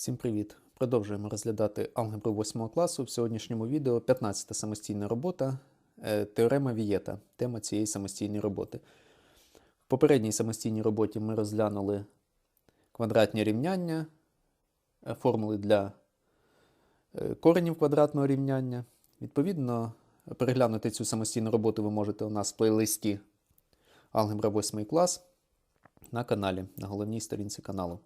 Всім привіт! Продовжуємо розглядати алгебру 8 класу. В сьогоднішньому відео 15 самостійна робота е, теорема Вієта, тема цієї самостійної роботи. В попередній самостійній роботі ми розглянули квадратні рівняння, е, формули для е, коренів квадратного рівняння. Відповідно, переглянути цю самостійну роботу ви можете у нас в плейлисті Алгебра 8 клас на каналі, на головній сторінці каналу.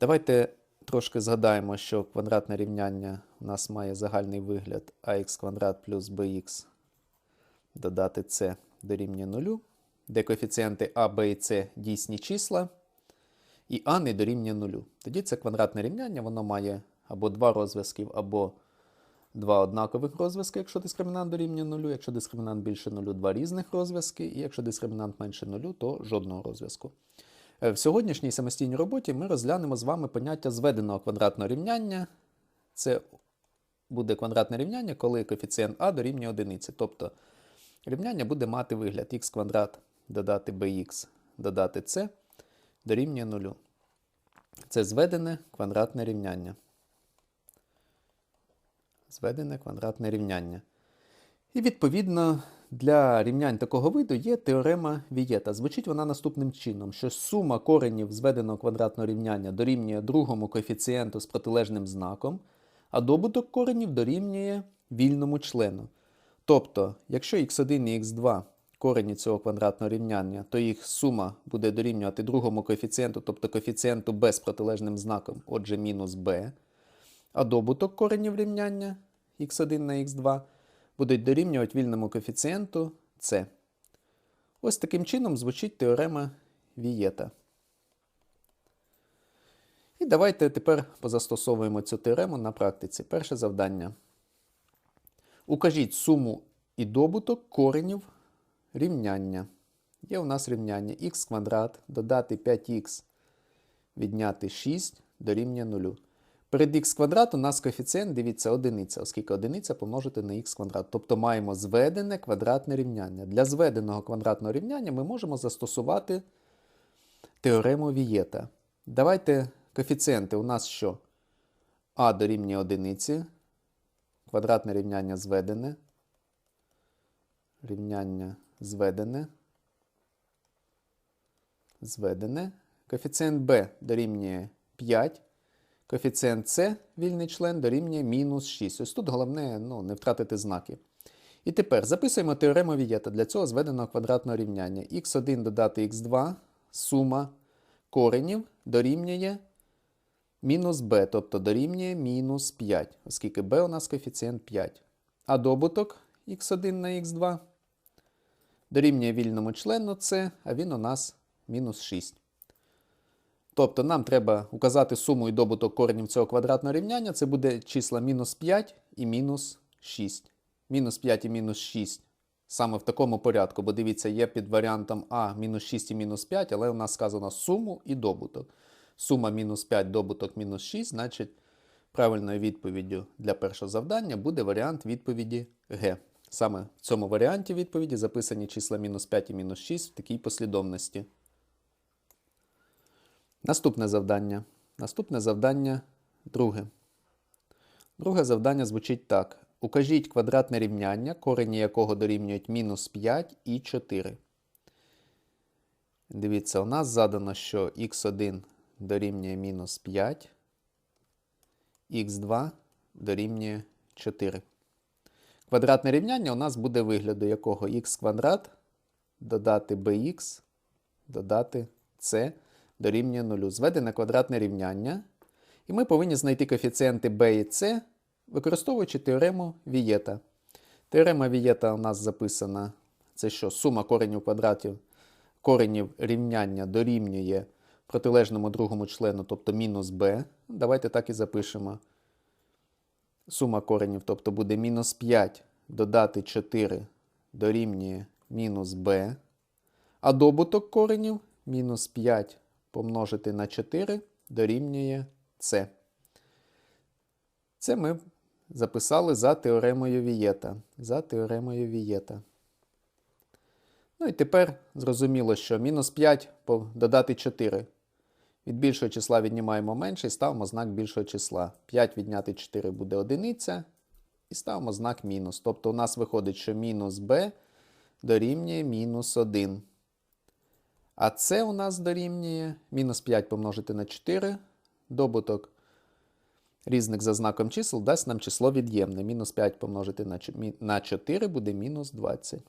Давайте трошки згадаємо, що квадратне рівняння у нас має загальний вигляд ax квадрат плюс bx додати c дорівнює 0, де коефіцієнти а, b і c дійсні числа, і а не дорівнює 0. Тоді це квадратне рівняння, воно має або два розв'язків, або два однакових розв'язки, якщо дискримінант дорівнює 0, якщо дискримінант більше 0, два різних розв'язки, і якщо дискримінант менше 0, то жодного розв'язку. Е, В сьогоднішній самостійній роботі ми розглянемо з вами поняття зведеного квадратного рівняння. Це буде квадратне рівняння, коли коефіцієнт а дорівнює одиниці. Тобто рівняння буде мати вигляд х квадрат додати bx додати c дорівнює 0. Це зведене квадратне рівняння. Зведене квадратне рівняння. І відповідно для рівнянь такого виду є теорема Вієта. Звучить вона наступним чином, що сума коренів зведеного квадратного рівняння дорівнює другому коефіцієнту з протилежним знаком, а добуток коренів дорівнює вільному члену. Тобто, якщо х1 і х2 корені цього квадратного рівняння, то їх сума буде дорівнювати другому коефіцієнту, тобто коефіцієнту b з протилежним знаком, отже, мінус b, а добуток коренів рівняння х1 на х2 будуть дорівнювати вільному коефіцієнту c. Ось таким чином звучить теорема Вієта. І давайте тепер позастосовуємо цю теорему на практиці. Перше завдання. Укажіть суму і добуток коренів рівняння. Є у нас рівняння х квадрат додати 5х відняти 6 дорівнює 0. Перед х квадрат у нас коефіцієнт, дивіться, одиниця, оскільки одиниця помножити на х квадрат. Тобто маємо зведене квадратне рівняння. Для зведеного квадратного рівняння ми можемо застосувати теорему Вієта. Давайте коефіцієнти у нас що? А дорівнює одиниці. Квадратне рівняння зведене. Рівняння зведене. Зведене. Коефіцієнт b дорівнює 5. Коефіцієнт С, вільний член, дорівнює мінус 6. Ось тут головне ну, не втратити знаки. І тепер записуємо теорему Вієта для цього зведеного квадратного рівняння. х1 додати х2, сума коренів дорівнює мінус b, тобто дорівнює мінус 5, оскільки b у нас коефіцієнт 5. А добуток х1 на х2 дорівнює вільному члену С, а він у нас мінус 6. Тобто нам треба указати суму і добуток коренів цього квадратного рівняння. Це буде числа мінус 5 і мінус 6. Мінус 5 і мінус 6 саме в такому порядку, бо дивіться, є під варіантом А мінус 6 і мінус 5, але у нас сказано суму і добуток. Сума мінус 5, добуток мінус 6, значить правильною відповіддю для першого завдання буде варіант відповіді Г. Саме в цьому варіанті відповіді записані числа мінус 5 і мінус 6 в такій послідовності. Наступне завдання. Наступне завдання друге. Друге завдання звучить так. Укажіть квадратне рівняння, корені якого дорівнюють мінус 5 і 4. Дивіться, у нас задано, що х1 дорівнює мінус 5, х2 дорівнює 4. Квадратне рівняння у нас буде вигляду якого х квадрат додати bx додати c дорівнює 0. Зведене квадратне рівняння. І ми повинні знайти коефіцієнти b і c, використовуючи теорему Вієта. Теорема Вієта у нас записана. Це що? Сума коренів квадратів, коренів рівняння дорівнює протилежному другому члену, тобто мінус b. Давайте так і запишемо. Сума коренів, тобто буде мінус 5 додати 4 дорівнює мінус b. А добуток коренів мінус 5 помножити на 4 дорівнює С. Це ми записали за теоремою Вієта. За теоремою Вієта. Ну і тепер зрозуміло, що мінус 5 додати 4. Від більшого числа віднімаємо менше і ставимо знак більшого числа. 5 відняти 4 буде одиниця. І ставимо знак мінус. Тобто у нас виходить, що мінус b дорівнює мінус 1. А це у нас дорівнює мінус 5 помножити на 4. Добуток різних за знаком чисел дасть нам число від'ємне. Мінус 5 помножити на чо- мі- на 4 буде мінус 20.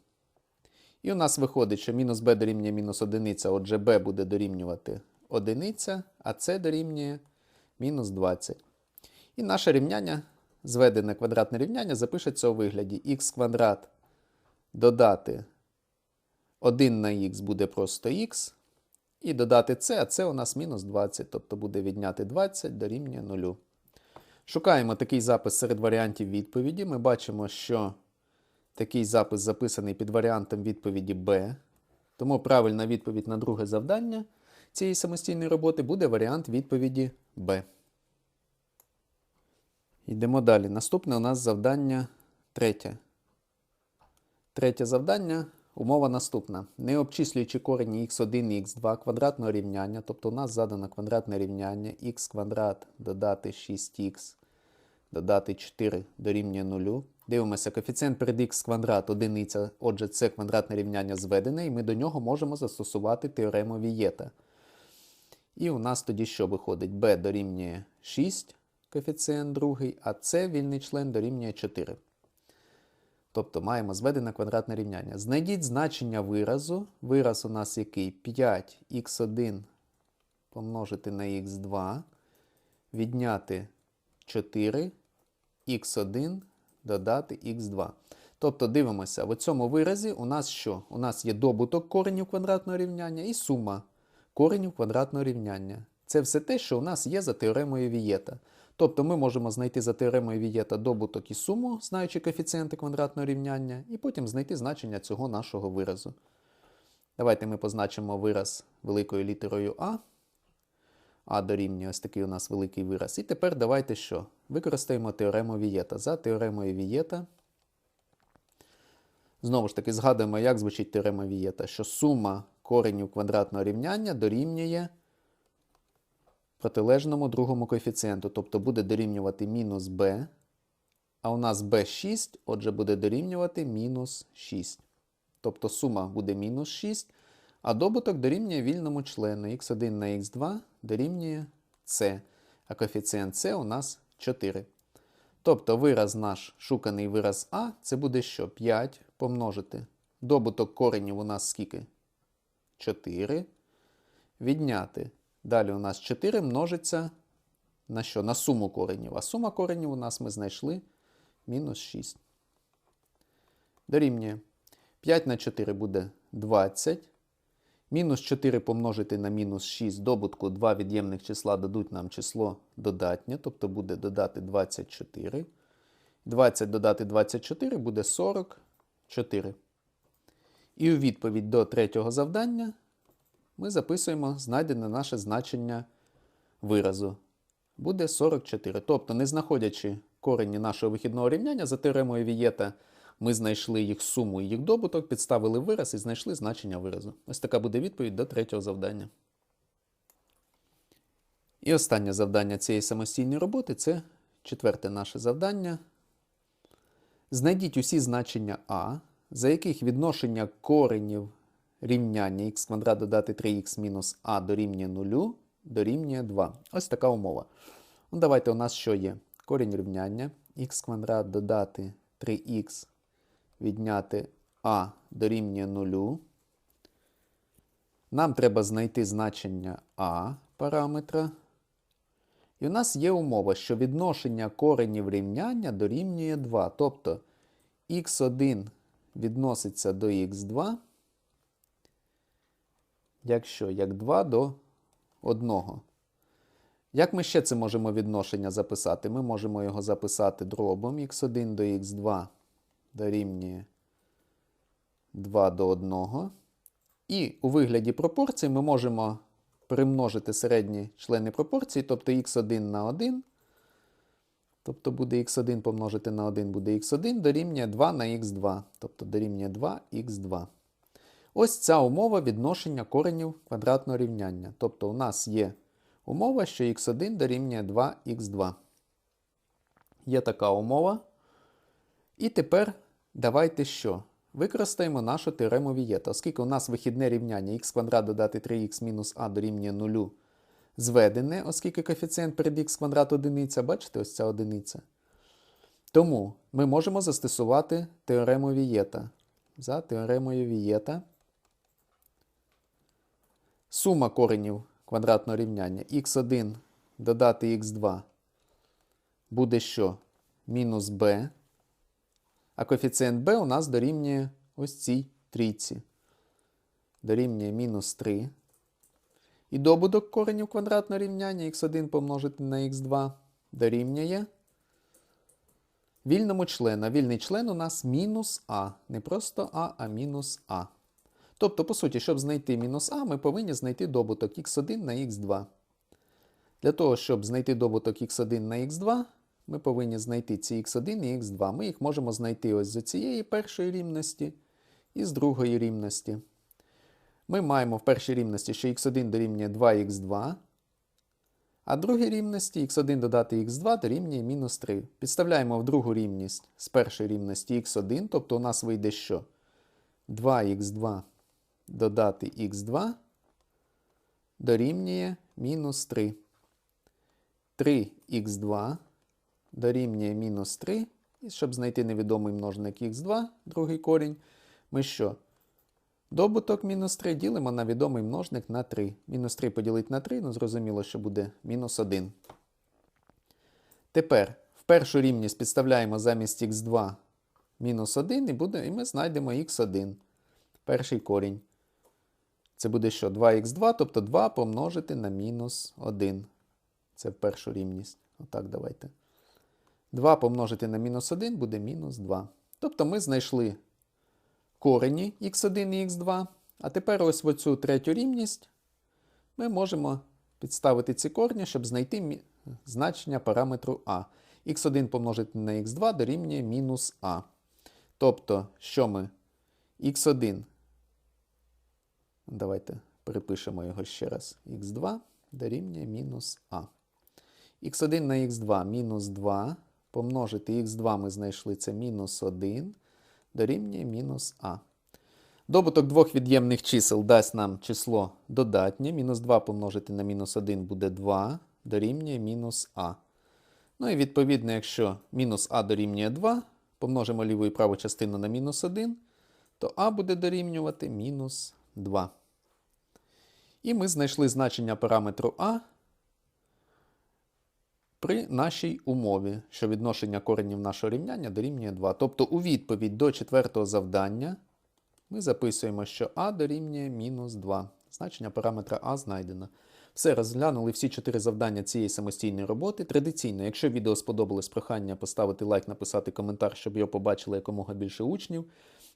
І у нас виходить, що мінус b дорівнює мінус 1, отже b буде дорівнювати 1, а це дорівнює мінус 20. І наше рівняння, зведене квадратне рівняння, запишеться у вигляді х квадрат додати 1 на х буде просто х, і додати це, а це у нас мінус 20, тобто буде відняти 20 дорівнює 0. Шукаємо такий запис серед варіантів відповіді. Ми бачимо, що такий запис записаний під варіантом відповіді Б. Тому правильна відповідь на друге завдання цієї самостійної роботи буде варіант відповіді Б. Йдемо далі. Наступне у нас завдання третє. Третє завдання. Умова наступна. Не обчислюючи корені х1 і х2 квадратного рівняння, тобто у нас задано квадратне рівняння х квадрат додати 6х додати 4 дорівнює 0. Дивимося, коефіцієнт перед х квадрат одиниця, отже, це квадратне рівняння зведене, і ми до нього можемо застосувати теорему Вієта. І у нас тоді що виходить? b дорівнює 6, коефіцієнт другий, а це вільний член дорівнює 4. Тобто маємо зведене квадратне рівняння. Знайдіть значення виразу. Вираз у нас який? 5х1 помножити на х2, відняти 4, х1 додати х2. Тобто дивимося, в цьому виразі у нас що? У нас є добуток коренів квадратного рівняння і сума коренів квадратного рівняння. Це все те, що у нас є за теоремою Вієта. Тобто ми можемо знайти за теоремою Вієта добуток і суму, знаючи коефіцієнти квадратного рівняння, і потім знайти значення цього нашого виразу. Давайте ми позначимо вираз великою літерою А. А дорівнює ось такий у нас великий вираз. І тепер давайте що? Використаємо теорему Вієта. За теоремою Вієта. Знову ж таки, згадуємо, як звучить теорема Вієта, що сума коренів квадратного рівняння дорівнює протилежному другому коефіцієнту. Тобто буде дорівнювати мінус b, а у нас b6, отже, буде дорівнювати мінус 6. Тобто сума буде мінус 6, а добуток дорівнює вільному члену x1 на x2 дорівнює c, а коефіцієнт c у нас 4. Тобто вираз наш шуканий вираз А, це буде що? 5 помножити. Добуток коренів у нас скільки? 4. Відняти. Далі у нас 4 множиться на що? На суму коренів. А сума коренів у нас ми знайшли мінус 6. Дорівнює. 5 на 4 буде 20. Мінус 4 помножити на мінус 6 добутку 2 від'ємних числа дадуть нам число додатнє, тобто буде додати 24. 20 додати 24 буде 44. І у відповідь до третього завдання ми записуємо знайдене наше значення виразу. Буде 44. Тобто, не знаходячи корені нашого вихідного рівняння за теоремою Вієта, ми знайшли їх суму і їх добуток, підставили вираз і знайшли значення виразу. Ось така буде відповідь до третього завдання. І останнє завдання цієї самостійної роботи це четверте наше завдання. Знайдіть усі значення А, за яких відношення коренів рівняння х квадрат додати 3х мінус а дорівнює 0 дорівнює 2. Ось така умова. Ну, давайте у нас що є? Корінь рівняння х квадрат додати 3х відняти а дорівнює 0. Нам треба знайти значення а параметра. І у нас є умова, що відношення коренів рівняння дорівнює 2. Тобто х1 відноситься до х2, якщо як 2 до 1. Як ми ще це можемо відношення записати? Ми можемо його записати дробом х1 до х2 дорівнює 2 до 1. І у вигляді пропорцій ми можемо примножити середні члени пропорції, тобто х1 на 1. Тобто буде х1 помножити на 1 буде х1 дорівнює 2 на х2. Тобто дорівнює 2х2. Ось ця умова відношення коренів квадратного рівняння. Тобто у нас є умова, що х1 дорівнює 2х2. Є така умова. І тепер давайте що? Використаємо нашу теорему Вієта. Оскільки у нас вихідне рівняння х квадрат додати 3х мінус а дорівнює 0 зведене, оскільки коефіцієнт перед х квадрат одиниця, бачите, ось ця одиниця. Тому ми можемо застосувати теорему Вієта. За теоремою Вієта сума коренів квадратного рівняння х1 додати х2 буде що? Мінус b. А коефіцієнт b у нас дорівнює ось цій трійці. Дорівнює мінус 3. І добуток коренів квадратного рівняння х1 помножити на х2 дорівнює вільному члену. Вільний член у нас мінус а. Не просто а, а мінус а. Тобто, по суті, щоб знайти мінус а, ми повинні знайти добуток х1 на х2. Для того, щоб знайти добуток х1 на х2, ми повинні знайти ці х1 і х2. Ми їх можемо знайти ось з цієї першої рівності і з другої рівності. Ми маємо в першій рівності, що х1 дорівнює 2х2, а в другій рівності х1 додати х2 дорівнює мінус 3. Підставляємо в другу рівність з першої рівності х1, тобто у нас вийде що? 2х2 додати х2 дорівнює мінус 3. 3х2 дорівнює мінус 3. І щоб знайти невідомий множник х2, другий корінь, ми що? Добуток мінус 3 ділимо на відомий множник на 3. Мінус 3 поділити на 3, ну зрозуміло, що буде мінус 1. Тепер в першу рівність підставляємо замість х2 мінус 1 і, буде, і ми знайдемо х1. Перший корінь. Це буде що? 2х2, тобто 2 помножити на мінус 1. Це в першу рівність. Отак давайте. 2 помножити на мінус 1 буде мінус 2. Тобто ми знайшли корені х1 і х2. А тепер ось в оцю третю рівність ми можемо підставити ці корні, щоб знайти значення параметру а. х1 помножити на х2 дорівнює мінус а. Тобто, що ми х1. Давайте перепишемо його ще раз. х2 дорівнює мінус а. х1 на х2 мінус 2. Помножити х2 ми знайшли це мінус 1 дорівнює мінус а. Добуток двох від'ємних чисел дасть нам число додатнє. Мінус 2 помножити на мінус 1 буде 2, дорівнює мінус а. Ну і відповідно, якщо мінус а дорівнює 2, помножимо ліву і праву частину на мінус 1, то а буде дорівнювати мінус 2. І ми знайшли значення параметру а при нашій умові, що відношення коренів нашого рівняння дорівнює 2. Тобто у відповідь до четвертого завдання ми записуємо, що а дорівнює мінус 2. Значення параметра а знайдено. Все, розглянули всі чотири завдання цієї самостійної роботи. Традиційно, якщо відео сподобалось прохання поставити лайк, написати коментар, щоб його побачили якомога більше учнів.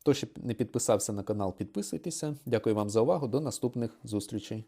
Хто ще не підписався на канал, підписуйтеся. Дякую вам за увагу. До наступних зустрічей.